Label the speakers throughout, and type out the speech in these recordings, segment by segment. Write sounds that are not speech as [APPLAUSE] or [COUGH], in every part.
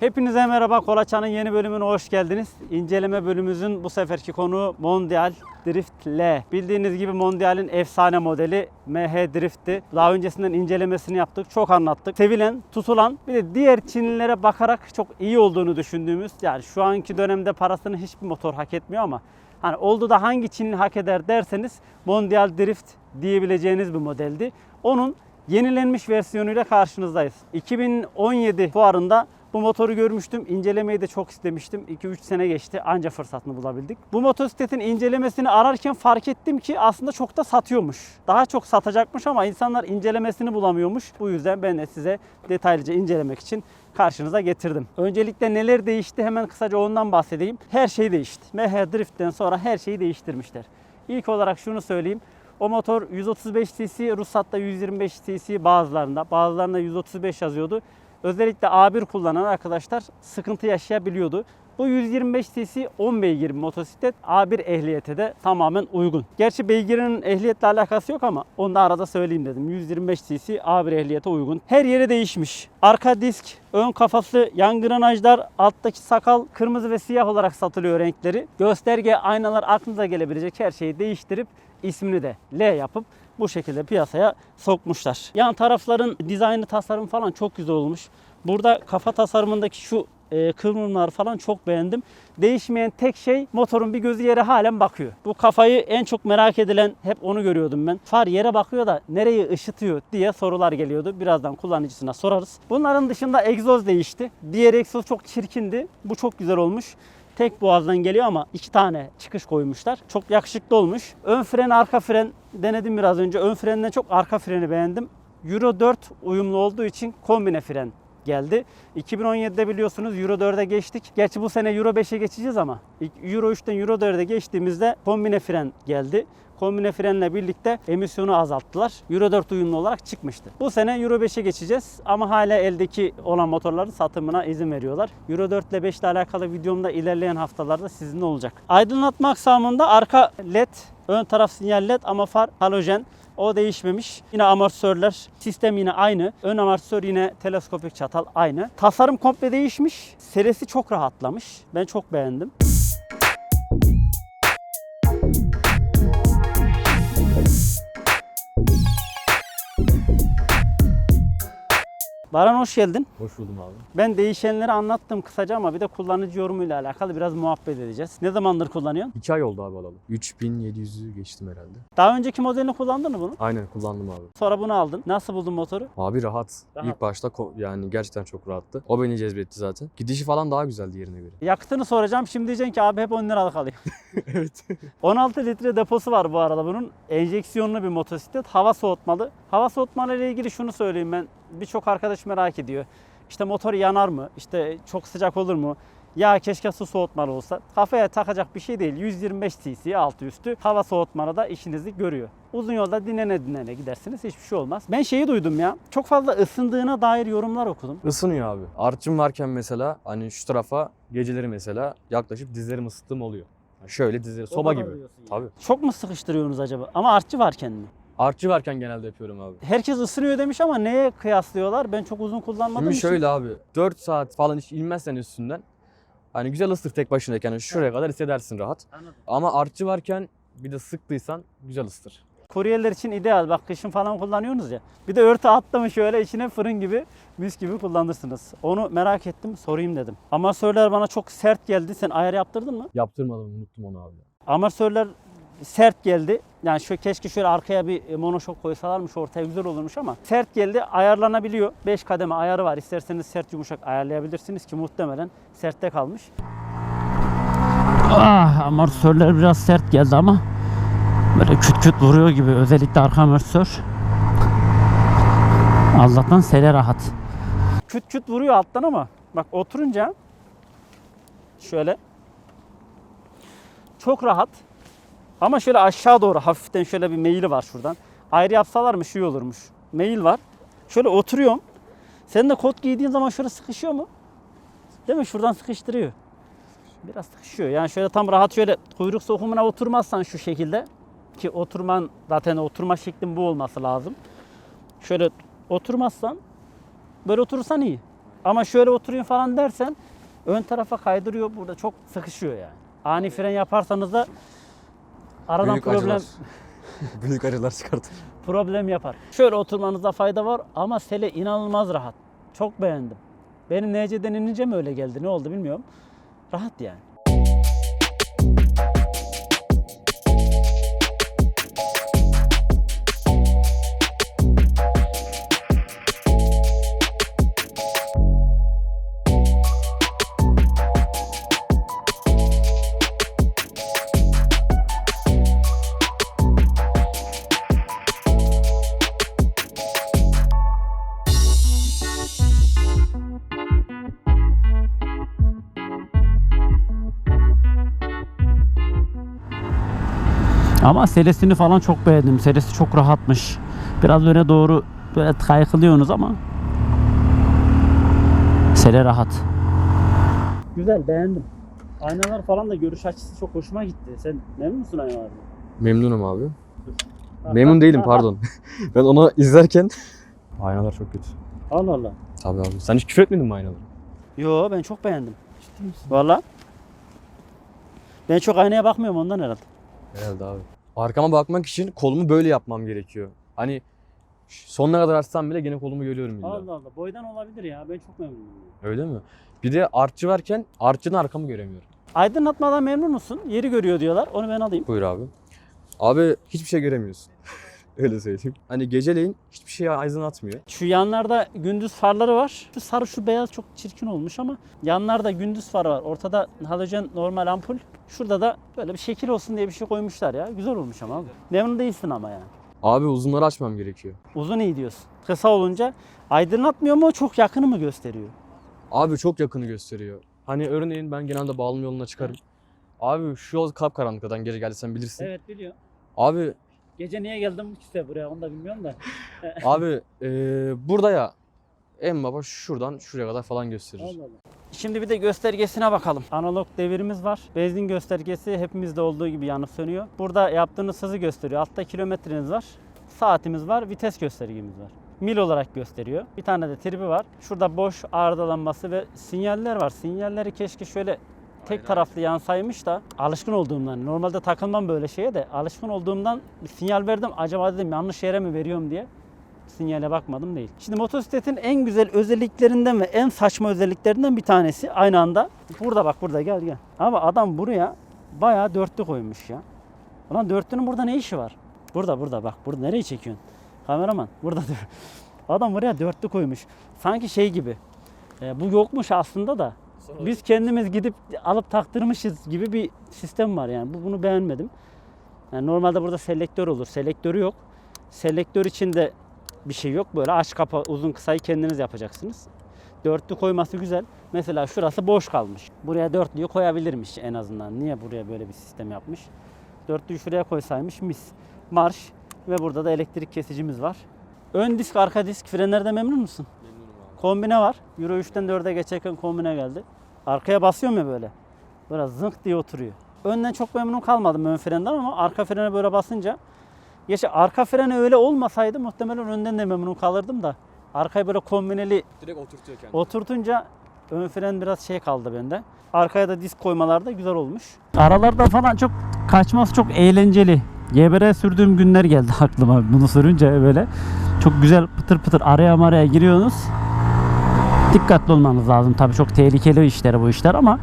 Speaker 1: Hepinize merhaba. Kolaçan'ın yeni bölümüne hoş geldiniz. İnceleme bölümümüzün bu seferki konuğu Mondial Drift L. Bildiğiniz gibi Mondial'in efsane modeli MH Drift'ti. Daha öncesinden incelemesini yaptık. Çok anlattık. Sevilen, tutulan bir de diğer Çinlilere bakarak çok iyi olduğunu düşündüğümüz yani şu anki dönemde parasını hiçbir motor hak etmiyor ama hani oldu da hangi Çinli hak eder derseniz Mondial Drift diyebileceğiniz bir modeldi. Onun yenilenmiş versiyonuyla karşınızdayız. 2017 fuarında bu motoru görmüştüm. İncelemeyi de çok istemiştim. 2-3 sene geçti anca fırsatını bulabildik. Bu motosikletin incelemesini ararken fark ettim ki aslında çok da satıyormuş. Daha çok satacakmış ama insanlar incelemesini bulamıyormuş. Bu yüzden ben de size detaylıca incelemek için karşınıza getirdim. Öncelikle neler değişti hemen kısaca ondan bahsedeyim. Her şey değişti. MH Drift'ten sonra her şeyi değiştirmişler. İlk olarak şunu söyleyeyim. O motor 135 cc, ruhsatta 125 cc bazılarında, bazılarında 135 yazıyordu. Özellikle A1 kullanan arkadaşlar sıkıntı yaşayabiliyordu. Bu 125 cc 10 beygir motosiklet A1 ehliyete de tamamen uygun. Gerçi beygirinin ehliyetle alakası yok ama onu da arada söyleyeyim dedim. 125 cc A1 ehliyete uygun. Her yeri değişmiş. Arka disk, ön kafası, yan granajlar, alttaki sakal kırmızı ve siyah olarak satılıyor renkleri. Gösterge, aynalar aklınıza gelebilecek her şeyi değiştirip ismini de L yapıp bu şekilde piyasaya sokmuşlar. Yan tarafların dizaynı tasarım falan çok güzel olmuş. Burada kafa tasarımındaki şu e, kıvrımlar falan çok beğendim. Değişmeyen tek şey motorun bir gözü yere halen bakıyor. Bu kafayı en çok merak edilen hep onu görüyordum ben. Far yere bakıyor da nereyi ışıtıyor diye sorular geliyordu. Birazdan kullanıcısına sorarız. Bunların dışında egzoz değişti. Diğer egzoz çok çirkindi. Bu çok güzel olmuş. Tek boğazdan geliyor ama iki tane çıkış koymuşlar. Çok yakışıklı olmuş. Ön fren, arka fren denedim biraz önce. Ön frenden çok arka freni beğendim. Euro 4 uyumlu olduğu için kombine fren geldi. 2017'de biliyorsunuz Euro 4'e geçtik. Gerçi bu sene Euro 5'e geçeceğiz ama Euro 3'ten Euro 4'e geçtiğimizde kombine fren geldi. Kombine frenle birlikte emisyonu azalttılar. Euro 4 uyumlu olarak çıkmıştı. Bu sene Euro 5'e geçeceğiz ama hala eldeki olan motorların satımına izin veriyorlar. Euro 4 ile 5 ile alakalı videomda ilerleyen haftalarda sizinle olacak. Aydınlatma aksamında arka led, ön taraf sinyal led ama far halojen. O değişmemiş. Yine amortisörler sistem yine aynı. Ön amortisör yine teleskopik çatal aynı. Tasarım komple değişmiş. Serisi çok rahatlamış. Ben çok beğendim. Baran hoş geldin.
Speaker 2: Hoş buldum abi.
Speaker 1: Ben değişenleri anlattım kısaca ama bir de kullanıcı yorumuyla alakalı biraz muhabbet edeceğiz. Ne zamandır kullanıyorsun?
Speaker 2: 2 ay oldu abi alalı. 3700'ü geçtim herhalde.
Speaker 1: Daha önceki modelini kullandın mı bunu?
Speaker 2: Aynen kullandım abi.
Speaker 1: Sonra bunu aldın. Nasıl buldun motoru?
Speaker 2: Abi rahat.
Speaker 1: Rahat.
Speaker 2: İlk başta yani gerçekten çok rahattı. O beni cezbetti zaten. Gidişi falan daha güzeldi yerine göre.
Speaker 1: Yakıtını soracağım. Şimdi diyeceksin ki abi hep 10 liralık alayım. [LAUGHS]
Speaker 2: evet. [LAUGHS]
Speaker 1: 16 litre deposu var bu arada bunun. Enjeksiyonlu bir motosiklet. Hava soğutmalı. Hava soğutmalı ile ilgili şunu söyleyeyim ben. Birçok arkadaş merak ediyor. İşte motor yanar mı? İşte çok sıcak olur mu? Ya keşke su soğutmalı olsa. Kafaya takacak bir şey değil. 125 cc altı üstü. Hava soğutmalı da işinizi görüyor. Uzun yolda dinlene dinlene gidersiniz. Hiçbir şey olmaz. Ben şeyi duydum ya. Çok fazla ısındığına dair yorumlar okudum.
Speaker 2: Isınıyor abi. Artçım varken mesela hani şu tarafa geceleri mesela yaklaşıp dizlerimi ısıttığım oluyor. Yani şöyle dizleri soba gibi. Tabii.
Speaker 1: Çok mu sıkıştırıyorsunuz acaba? Ama artçı varken mi?
Speaker 2: Artçı varken genelde yapıyorum abi.
Speaker 1: Herkes ısınıyor demiş ama neye kıyaslıyorlar? Ben çok uzun kullanmadığım
Speaker 2: Şimdi şöyle abi 4 saat falan hiç inmezsen üstünden hani güzel ısır tek başınayken yani şuraya kadar hissedersin rahat.
Speaker 1: Anladım.
Speaker 2: Ama artçı varken bir de sıktıysan güzel ısıtır.
Speaker 1: Kuryeler için ideal. Bak kışın falan kullanıyorsunuz ya. Bir de örtü attı mı şöyle içine fırın gibi mis gibi kullanırsınız. Onu merak ettim sorayım dedim. Amatörler bana çok sert geldi. Sen ayar yaptırdın mı?
Speaker 2: Yaptırmadım unuttum onu abi.
Speaker 1: Amatörler sert geldi. Yani şu keşke şöyle arkaya bir monoşok koysalarmış ortaya güzel olurmuş ama sert geldi ayarlanabiliyor. 5 kademe ayarı var. İsterseniz sert yumuşak ayarlayabilirsiniz ki muhtemelen sertte kalmış. Ah amortisörler biraz sert geldi ama böyle küt küt vuruyor gibi özellikle arka amortisör. Allah'tan sele rahat. Küt küt vuruyor alttan ama bak oturunca şöyle çok rahat ama şöyle aşağı doğru hafiften şöyle bir meyili var şuradan. Ayrı yapsalar mı şey olurmuş. Meyil var. Şöyle oturuyorum. Sen de kot giydiğin zaman şöyle sıkışıyor mu? Değil mi? Şuradan sıkıştırıyor. Biraz sıkışıyor. Yani şöyle tam rahat şöyle kuyruk sokumuna oturmazsan şu şekilde ki oturman zaten oturma şeklin bu olması lazım. Şöyle oturmazsan böyle oturursan iyi. Ama şöyle oturayım falan dersen ön tarafa kaydırıyor. Burada çok sıkışıyor yani. Ani fren yaparsanız da aradan
Speaker 2: Büyük
Speaker 1: problem
Speaker 2: acılar. [LAUGHS] Büyük acılar çıkartır.
Speaker 1: problem yapar. Şöyle oturmanızda fayda var ama sele inanılmaz rahat. Çok beğendim. Benim NC'den inince mi öyle geldi? Ne oldu bilmiyorum. Rahat yani. Ama selesini falan çok beğendim. Selesi çok rahatmış. Biraz öne doğru böyle kaykılıyorsunuz ama sele rahat. Güzel beğendim. Aynalar falan da görüş açısı çok hoşuma gitti. Sen memnun musun aynalardan?
Speaker 2: Memnunum abi. Memnun değilim pardon. [LAUGHS] ben onu izlerken aynalar çok kötü.
Speaker 1: Allah Allah.
Speaker 2: Tabii abi. Sen hiç küfür etmedin mi aynalara?
Speaker 1: Yo ben çok beğendim. Valla. Ben çok aynaya bakmıyorum ondan herhalde.
Speaker 2: Herhalde abi. Arkama bakmak için kolumu böyle yapmam gerekiyor. Hani sonuna kadar açsam bile gene kolumu görüyorum illa.
Speaker 1: Allah Allah. Boydan olabilir ya. Ben çok memnunum.
Speaker 2: Öyle mi? Bir de artçı varken artçının arkamı göremiyorum.
Speaker 1: Aydınlatmadan memnun musun? Yeri görüyor diyorlar. Onu ben alayım.
Speaker 2: Buyur abi. Abi hiçbir şey göremiyorsun. [LAUGHS] Öyle söyleyeyim. Hani geceleyin hiçbir şey aydınlatmıyor.
Speaker 1: Şu yanlarda gündüz farları var. Şu sarı şu beyaz çok çirkin olmuş ama yanlarda gündüz farı var. Ortada halojen normal ampul. Şurada da böyle bir şekil olsun diye bir şey koymuşlar ya. Güzel olmuş ama abi. Memnun değilsin ama yani.
Speaker 2: Abi uzunları açmam gerekiyor.
Speaker 1: Uzun iyi diyorsun. Kısa olunca aydınlatmıyor mu çok yakını mı gösteriyor?
Speaker 2: Abi çok yakını gösteriyor. Hani örneğin ben genelde bağlama yoluna çıkarım. Abi şu yol kapkaranlıktan gece geldiysen bilirsin.
Speaker 1: Evet biliyor.
Speaker 2: Abi
Speaker 1: Gece niye geldim işte buraya onu da bilmiyorum da. [LAUGHS]
Speaker 2: abi eee, burada ya en baba şuradan şuraya kadar falan gösterir.
Speaker 1: Allah Allah. Şimdi bir de göstergesine bakalım. Analog devirimiz var. Benzin göstergesi hepimizde olduğu gibi yanıp sönüyor. Burada yaptığınız hızı gösteriyor. Altta kilometreniz var. Saatimiz var. Vites göstergemiz var. Mil olarak gösteriyor. Bir tane de tribi var. Şurada boş arızalanması ve sinyaller var. Sinyalleri keşke şöyle tek taraflı yansaymış da alışkın olduğumdan. Normalde takılmam böyle şeye de alışkın olduğumdan bir sinyal verdim. Acaba dedim yanlış yere mi veriyorum diye sinyale bakmadım değil. Şimdi motosikletin en güzel özelliklerinden ve en saçma özelliklerinden bir tanesi aynı anda. Burada bak burada gel gel. Ama adam buraya bayağı dörtlü koymuş ya. Ulan dörtlünün burada ne işi var? Burada burada bak burada nereyi çekiyorsun? Kameraman burada dur. Adam buraya dörtlü koymuş. Sanki şey gibi. e, bu yokmuş aslında da. Biz kendimiz gidip alıp taktırmışız gibi bir sistem var yani. Bu bunu beğenmedim. Yani normalde burada selektör olur. Selektörü yok. Selektör için de bir şey yok. Böyle aç kapa uzun kısayı kendiniz yapacaksınız. Dörtlü koyması güzel. Mesela şurası boş kalmış. Buraya dörtlüyü koyabilirmiş en azından. Niye buraya böyle bir sistem yapmış? Dörtlüyü şuraya koysaymış mis. Marş ve burada da elektrik kesicimiz var. Ön disk, arka disk frenlerde memnun musun? Kombine var. Euro 3'ten 4'e geçerken kombine geldi. Arkaya basıyor mu böyle? Böyle zınk diye oturuyor. Önden çok memnun kalmadım ön frenden ama arka frene böyle basınca Gerçi arka freni öyle olmasaydı muhtemelen önden de memnun kalırdım da. Arkaya böyle kombineli
Speaker 2: Direkt oturtuyor kendini.
Speaker 1: oturtunca ön fren biraz şey kaldı bende. Arkaya da disk koymalar da güzel olmuş. Aralarda falan çok kaçması çok eğlenceli. GBR sürdüğüm günler geldi [LAUGHS] aklıma bunu sürünce böyle. Çok güzel pıtır pıtır araya maraya giriyorsunuz. Dikkatli olmanız lazım. Tabii çok tehlikeli işler bu işler ama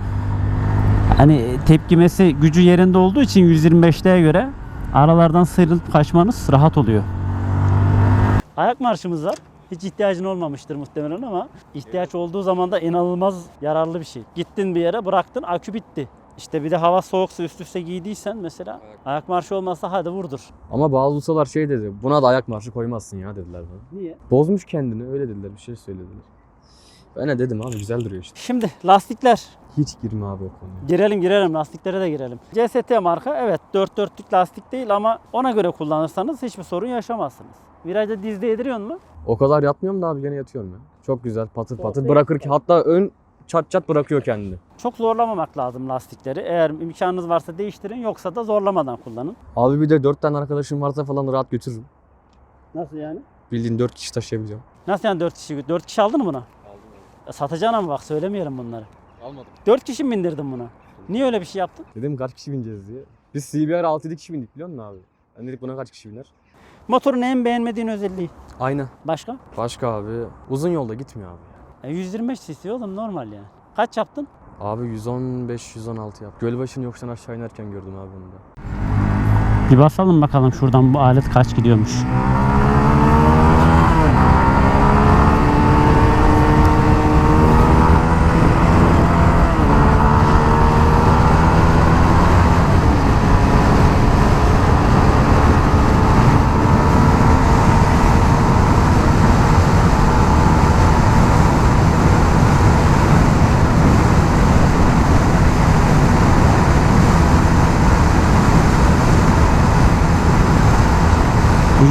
Speaker 1: hani tepkimesi gücü yerinde olduğu için 125'liğe göre aralardan sıyrılıp kaçmanız rahat oluyor. Ayak marşımız var. Hiç ihtiyacın olmamıştır muhtemelen ama ihtiyaç olduğu zaman da inanılmaz yararlı bir şey. Gittin bir yere bıraktın akü bitti. İşte bir de hava soğuksa üst üste giydiysen mesela ayak marşı olmazsa hadi vurdur.
Speaker 2: Ama bazı ustalar şey dedi. Buna da ayak marşı koymazsın ya dediler bana.
Speaker 1: Niye?
Speaker 2: Bozmuş kendini öyle dediler bir şey söylediler. Ben de dedim abi güzel duruyor işte.
Speaker 1: Şimdi lastikler.
Speaker 2: Hiç girme abi o konuya.
Speaker 1: Girelim girelim lastiklere de girelim. CST marka evet 4 dörtlük lastik değil ama ona göre kullanırsanız hiçbir sorun yaşamazsınız. Virajda diz değdiriyor mu?
Speaker 2: O kadar yatmıyorum da abi gene yatıyorum ya. Çok güzel patır patır bırakır ki hatta ön çat çat bırakıyor kendini.
Speaker 1: Çok zorlamamak lazım lastikleri. Eğer imkanınız varsa değiştirin yoksa da zorlamadan kullanın.
Speaker 2: Abi bir de dört tane arkadaşım varsa falan rahat götürürüm.
Speaker 1: Nasıl yani?
Speaker 2: Bildiğin dört kişi taşıyabileceğim.
Speaker 1: Nasıl yani 4 kişi? 4 kişi aldın mı buna? Ya Satacağına mı bak söylemeyelim bunları.
Speaker 2: Almadım.
Speaker 1: 4 kişi mi bindirdin bunu? Niye öyle bir şey yaptın?
Speaker 2: Dedim kaç kişi bineceğiz diye. Biz CBR 6-7 kişi bindik biliyor musun abi? Ben dedik buna kaç kişi biner?
Speaker 1: Motorun en beğenmediğin özelliği.
Speaker 2: Aynen.
Speaker 1: Başka?
Speaker 2: Başka abi. Uzun yolda gitmiyor abi.
Speaker 1: Ya 125 cc oğlum normal yani. Kaç yaptın?
Speaker 2: Abi 115-116 yap. Gölbaşı'nın yokuştan aşağı inerken gördüm abi bunu da.
Speaker 1: Bir basalım bakalım şuradan bu alet kaç gidiyormuş.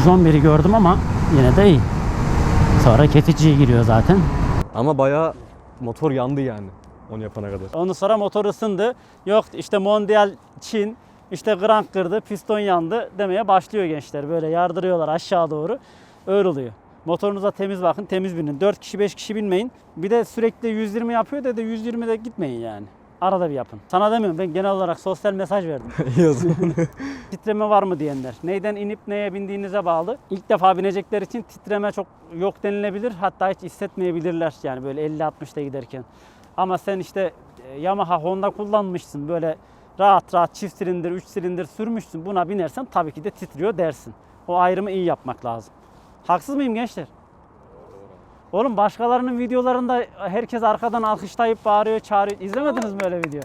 Speaker 1: %11'i gördüm ama yine de iyi. Sonra kesiciye giriyor zaten.
Speaker 2: Ama bayağı motor yandı yani onu yapana kadar.
Speaker 1: Ondan sonra motor ısındı. Yok işte Mondial Çin, işte Grand kırdı, piston yandı demeye başlıyor gençler. Böyle yardırıyorlar aşağı doğru. Öyle oluyor. Motorunuza temiz bakın, temiz binin. 4 kişi 5 kişi binmeyin. Bir de sürekli 120 yapıyor dedi 120'de gitmeyin yani. Arada bir yapın. Sana demiyorum ben genel olarak sosyal mesaj verdim. [LAUGHS]
Speaker 2: Yazın. [LAUGHS]
Speaker 1: titreme var mı diyenler. Neyden inip neye bindiğinize bağlı. İlk defa binecekler için titreme çok yok denilebilir. Hatta hiç hissetmeyebilirler yani böyle 50-60'da giderken. Ama sen işte e, Yamaha Honda kullanmışsın böyle rahat rahat çift silindir, 3 silindir sürmüşsün. Buna binersen tabii ki de titriyor dersin. O ayrımı iyi yapmak lazım. Haksız mıyım gençler? Oğlum başkalarının videolarında herkes arkadan alkışlayıp bağırıyor, çağırıyor. İzlemediniz mi öyle video?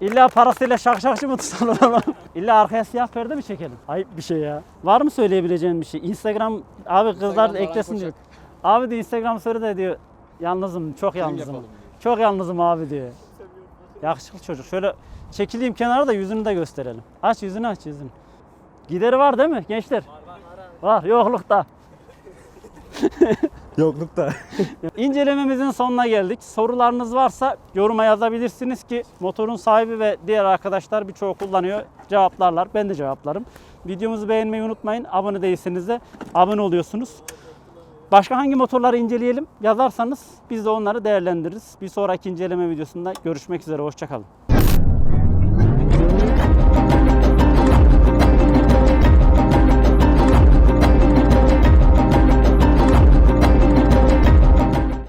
Speaker 1: İlla parasıyla şakşakçı mı tutalım oğlum? İlla arkaya siyah perde mi çekelim? Ayıp bir şey ya. Var mı söyleyebileceğin bir şey? Instagram abi kızlar
Speaker 2: Instagram'da
Speaker 1: eklesin diyor. Abi de Instagram söyle de diyor. Yalnızım, çok yalnızım. Çok yalnızım abi diyor. Yakışıklı çocuk. Şöyle çekileyim kenara da yüzünü de gösterelim. Aç yüzünü aç yüzünü. Gideri var değil mi gençler? Var, var. yoklukta. [LAUGHS]
Speaker 2: Yoklukta. [LAUGHS]
Speaker 1: İncelememizin sonuna geldik. Sorularınız varsa yoruma yazabilirsiniz ki motorun sahibi ve diğer arkadaşlar birçoğu kullanıyor. Cevaplarlar. Ben de cevaplarım. Videomuzu beğenmeyi unutmayın. Abone değilseniz de abone oluyorsunuz. Başka hangi motorları inceleyelim yazarsanız biz de onları değerlendiririz. Bir sonraki inceleme videosunda görüşmek üzere. Hoşçakalın.